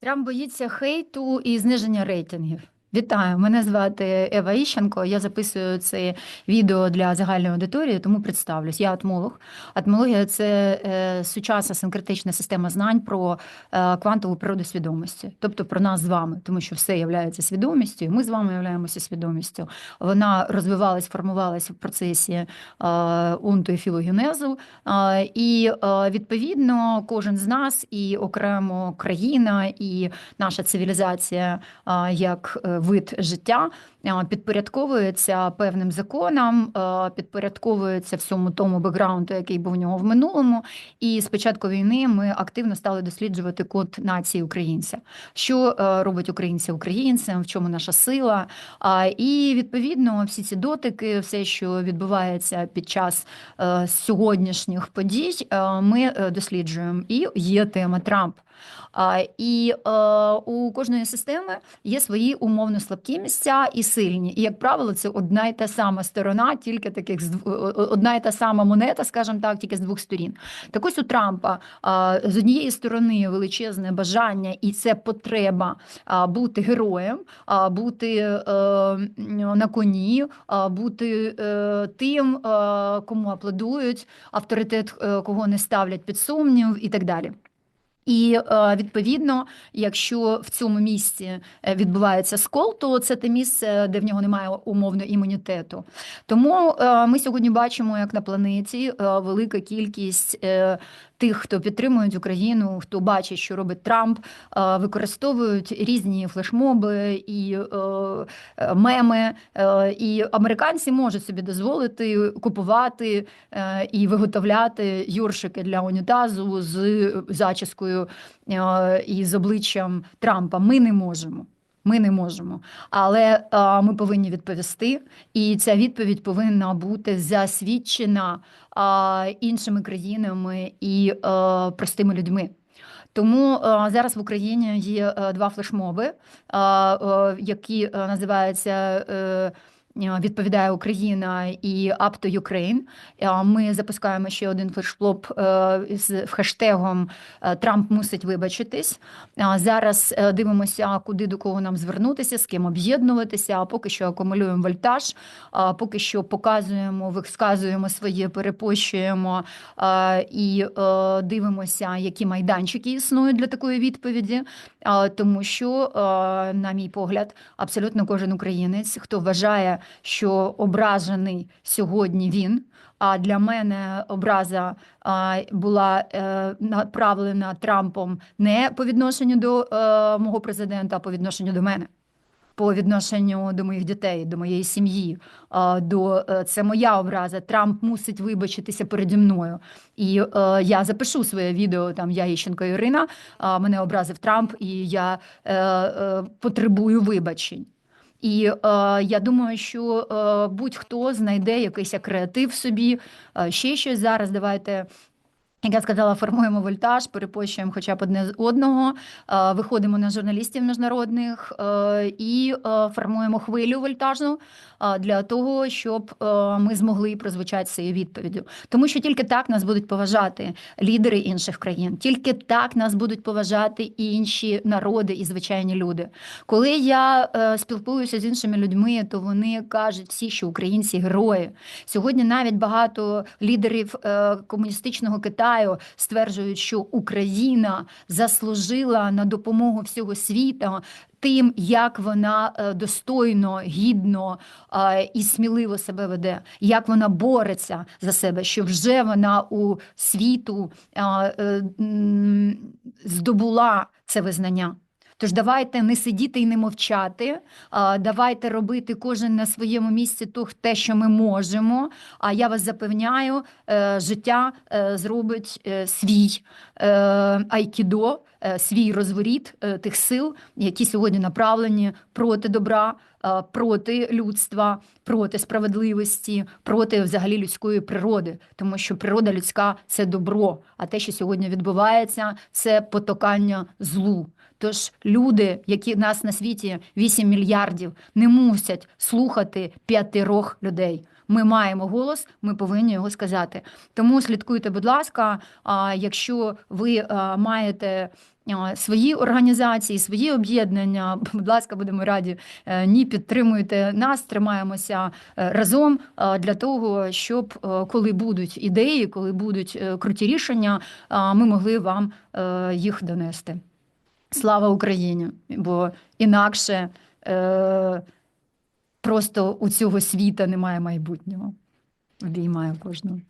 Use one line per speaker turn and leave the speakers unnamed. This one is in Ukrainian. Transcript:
Трамп боїться хейту і зниження рейтингів. Вітаю, мене звати Ева Іщенко. Я записую це відео для загальної аудиторії, тому представлюсь. Я атмолог. Атмологія це е, сучасна синкретична система знань про е, квантову природу свідомості, тобто про нас з вами, тому що все є свідомістю, і ми з вами являємося свідомістю. Вона розвивалась, формувалася в процесі е, унту і філогенезу. І відповідно кожен з нас, і окремо країна, і наша цивілізація як вид життя е, підпорядковується певним законам, е, підпорядковується всьому тому бекграунду, який був у нього в минулому. І з початку війни ми активно стали досліджувати код нації українця, що е, робить українця українцем, в чому наша сила. І відповідно всі ці дотики, все, що відбувається під час сьогоднішніх подій, ми досліджуємо. І є тема Трамп. І е, у кожної системи є свої умовно слабкі місця і сильні. І, як правило, це одна й та сама сторона, тільки таких одна й та сама монета, скажімо так, тільки з двох сторін. Так ось у Трампа з однієї сторони величезне бажання, і це потреба бути героєм, бути е, на коні, бути е, тим, кому аплодують, авторитет кого не ставлять під сумнів і так далі. І е, відповідно, якщо в цьому місці е, відбувається скол, то це те місце, де в нього немає умовно імунітету. Тому е, ми сьогодні бачимо, як на планеті велика кількість тих, хто підтримують Україну, хто бачить, що робить Трамп, використовують різні флешмоби і меми. І американці можуть собі дозволити купувати і виготовляти юршики для унітазу з зачіскою е, і з обличчям Трампа. Ми не можемо. Ми не можемо, але е, ми повинні відповісти, і ця відповідь повинна бути засвідчена е, іншими країнами і е, простими людьми. Тому е, зараз в Україні є е, два флешмоби, е, е, які е, називаються е, Відповідає Україна і Up to Ukraine. Е, Ми запускаємо ще один флешмоб е, з хештегом е, Трамп мусить вибачитись. Зараз е, дивимося, куди до кого нам звернутися, з ким об'єднуватися. Поки що акумулюємо вольтаж, поки що показуємо, висказуємо своє, перепощуємо і е, дивимося, які майданчики існують для такої відповіді. Тому що, е, на мій погляд, абсолютно кожен українець, хто вважає, що ображений сьогодні він. А для мене образа була е, направлена Трампом не по відношенню до е, мого президента, а по відношенню до мене. По відношенню до моїх дітей, до моєї сім'ї, до е, це моя образа. Трамп мусить вибачитися переді мною. І я запишу своє відео. Там я Іщенко Ірина. Мене образив Трамп, і я потребую вибачень. І е, я думаю, що е, будь-хто знайде якийсь креатив собі, е, ще щось зараз. Давайте. Як я сказала, формуємо вольтаж, перепощуємо хоча б одне з одного, е, виходимо на журналістів міжнародних е, і е, формуємо хвилю вольтажну для того, щоб ми змогли прозвучати цією відповіддю. Тому що тільки так нас будуть поважати лідери інших країн, тільки так нас будуть поважати інші народи і звичайні люди. Коли я спілкуюся з іншими людьми, то вони кажуть всі, що українці герої. Сьогодні навіть багато лідерів комуністичного Китаю стверджують, що Україна заслужила на допомогу всього світу. Тим, як вона е, достойно, гідно е, і сміливо себе веде, як вона бореться за себе, що вже вона у світу е, здобула це визнання. Тож давайте не сидіти і не мовчати. Давайте робити кожен на своєму місці те, що ми можемо. А я вас запевняю, е, життя е, зробить е, свій айкідо, свій розворіт тих сил, які сьогодні направлені проти добра, проти людства, проти справедливості, проти взагалі людської природи, тому що природа людська це добро. А те, що сьогодні відбувається, це потокання злу. Тож люди, які нас на світі 8 мільярдів, не мусять слухати п'ятирох людей. ми маємо голос, ми повинні його сказати. Тому слідкуйте, будь ласка, а, якщо ви маєте. Свої організації, свої об'єднання, будь ласка, будемо раді. Е, Ні, підтримуйте нас, тримаємося е, разом для того, щоб е, коли будуть ідеї, коли будуть круті рішення, ми могли вам їх донести. Слава Україні! Бо інакше е, просто у цього світа немає майбутнього. Обіймаю кожного.